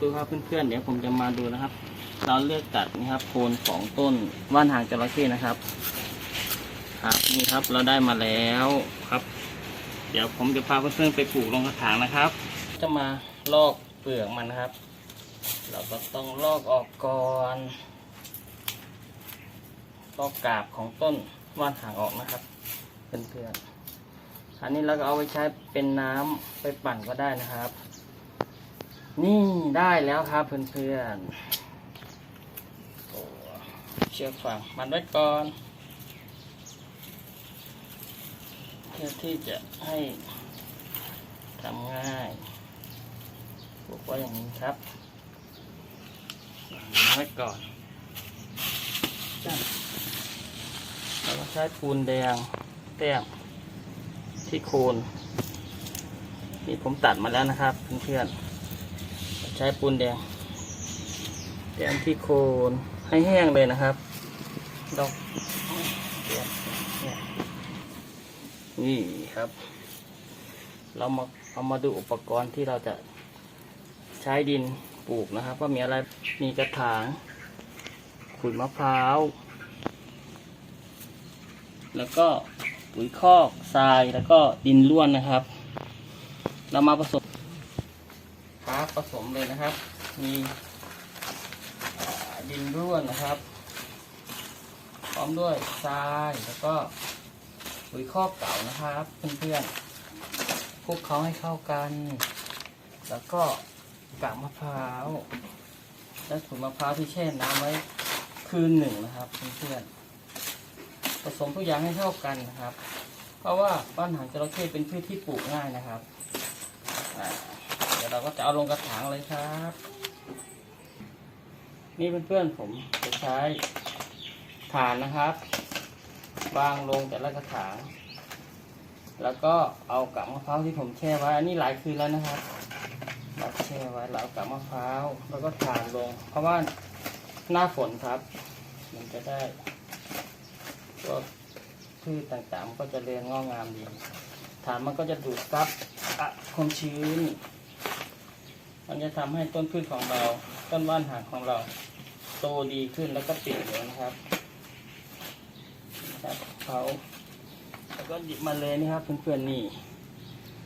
ดูครับเพื่อนๆเดี๋ยวผมจะมาดูนะครับ เราเลือกตัดนะครับโคนของต้นว่านหางจระเข้นะครับ ครับนี่ครับเราได้มาแล้วครับ เดี๋ยวผมจะพาเพื่อนๆไปปลูกลงกระถางนะครับ จะมาลอกเปลือกมันนะครับ เราก็ต้องลอกออกก่อนลอกกาบของต้นว่านหางออกนะครับเพื่อนๆอันนี้เราก็เอาไปใช้เป็นน้ำไปปั่นก็ได้นะครับ นี่ได้แล้วครับเพื่อนๆโอ้เชือกฝังมันไว้ก่อนเพื่อที่จะให้ทำง่ายปลูกไว้อย่างนี้ครับวางไว้ก่อนจ้ะเราใช้ปูนแดงแต้มที่โคนนี่ผมตัดมาแล้วนะครับเพื่อนๆ ใช้ปูนแดงแต้มที่โคนให้แห้งเลยนะครับ ดอกนี่ครับ เรามาเอามาดูอุปกรณ์ที่เราจะใช้ดินปลูกนะครับว่ามีอะไรมีกระถางขุยมะพร้าว แล้วก็ปุ๋ยคอกทรายแล้วก็ดินร่วนนะครับ เรามาผสม ครับผสมเลยนะครับ มีดินร่วนนะครับ พร้อมด้วยทรายแล้วก็ปุ๋ยคอกเก่านะครับเพื่อนๆคลุกเขาให้เข้ากัน แล้วก็กากมะพร้าวและถุงมะพร้าวที่แช่น้ำไว้คืนหนึ่งนะครับเพื่อนๆผสมทุกอย่างให้เข้ากันนะครับ เพราะว่าบ้านหางจระเข้เป็นพืชที่ปลูกง่ายนะครับ ยวเราก็จะเอาลงกระถางเลยครับ นี่เพื่อนๆผมจะใช้ฐานนะครับวางลงแต่ละกระถาง แล้วก็เอากากมะพร้าวที่ผมแช่ไว้อันนี้หลายคืนแล้วนะครับเราแช่ไว้แล้วเอากากมะพร้าวแล้วก็ฐานลง เพราะว่าหน้าฝนครับ มันจะได้พวกพืชต่างๆก็จะเรียงงอกงามดีฐานมันก็จะดูดซับอะความชื้น มันจะทำให้ต้นพืชของเรา ต้นว่านหางของเรา โตดีขึ้นแล้วก็ติดเหลืองนะครับครับเขาแล้วก็หยิบมาเลยนะครับเพื่อนๆนี่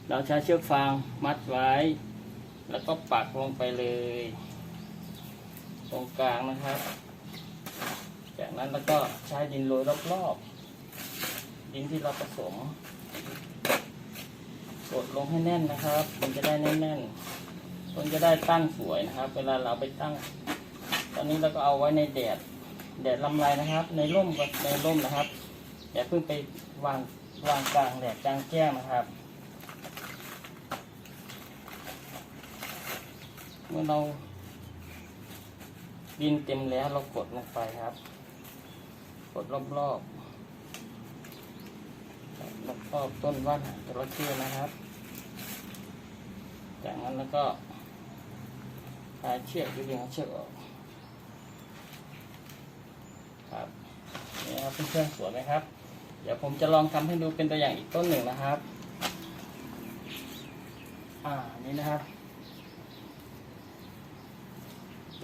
เราใช้เชือกฟางมัดไว้ แล้วก็ปักลงไปเลย ตรงกลางนะครับ จากนั้นแล้วก็ใช้ดินโรยรอบๆดินที่เราผสมกดลงให้แน่นนะครับ มันจะได้แน่นๆ มันจะได้ตั้งสวยนะครับ เวลาเราไปตั้ง ตอนนี้เราก็เอาไว้ในแดด แดดลำไรนะครับ ในร่มก็ในร่มนะครับอย่าเพิ่งไปวางวางกลางแดดกลางแจ้งนะครับ เมื่อเราดินเต็มแล้วเรากดลงไปครับ กดรอบๆรอบรอบๆต้นว่านหางจระเข้นะครับ จากนั้นแล้วก็ หาเชือกดึงเชือกออกครับนี่ครับเพื่อนๆสวยไหมครับ เดี๋ยวผมจะลองทำให้ดูเป็นตัวอย่างอีกต้นหนึ่งนะครับ อ่านี่นะครับ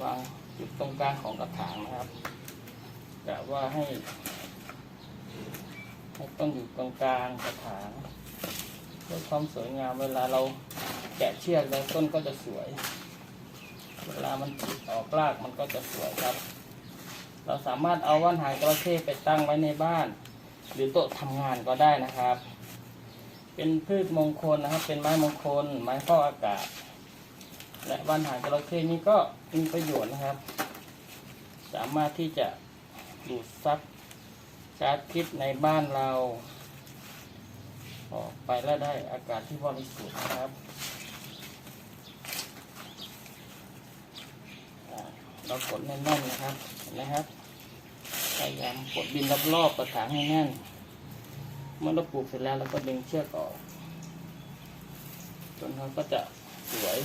วางจุดตรงกลางของกระถางนะครับกะว่าให้ให้ต้นอยู่ตรงกลางกระถางเพื่อความสวยงามเวลาเราแกะเชือกแล้วต้นก็จะสวย เวลามันติดออกรากมันก็จะสวยครับ เราสามารถเอาว่านหางจระเข้ไปตั้งไว้ในบ้าน หรือโต๊ะทำงานก็ได้นะครับ เป็นพืชมงคลนะครับ เป็นไม้มงคล ไม้ฟอกอากาศ และว่านหางจระเข้นี้ก็มีประโยชน์นะครับ สามารถที่จะดูดซับก๊าซพิษในบ้านเรา ออกไปแล้วได้อากาศที่บริสุทธิ์นะครับอ่า เรากดแน่นๆนะครับเห็นไหมครับพยายามกดดินรอบๆกระถางให้แน่น เมื่อเราปลูกเสร็จแล้วเราก็ดึงเชือกออกต้นเขาก็จะสวย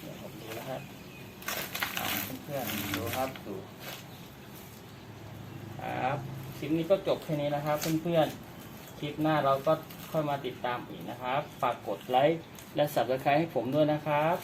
เดี๋ยวผมดูนะครับเพื่อนๆดูครับดูครับคลิปนี้ก็จบแค่นี้นะครับ เพื่อนๆคลิปหน้าเราก็ค่อยมาติดตามอีกนะครับ ฝากกดไลค์และ subscribe ให้ผมด้วยนะครับ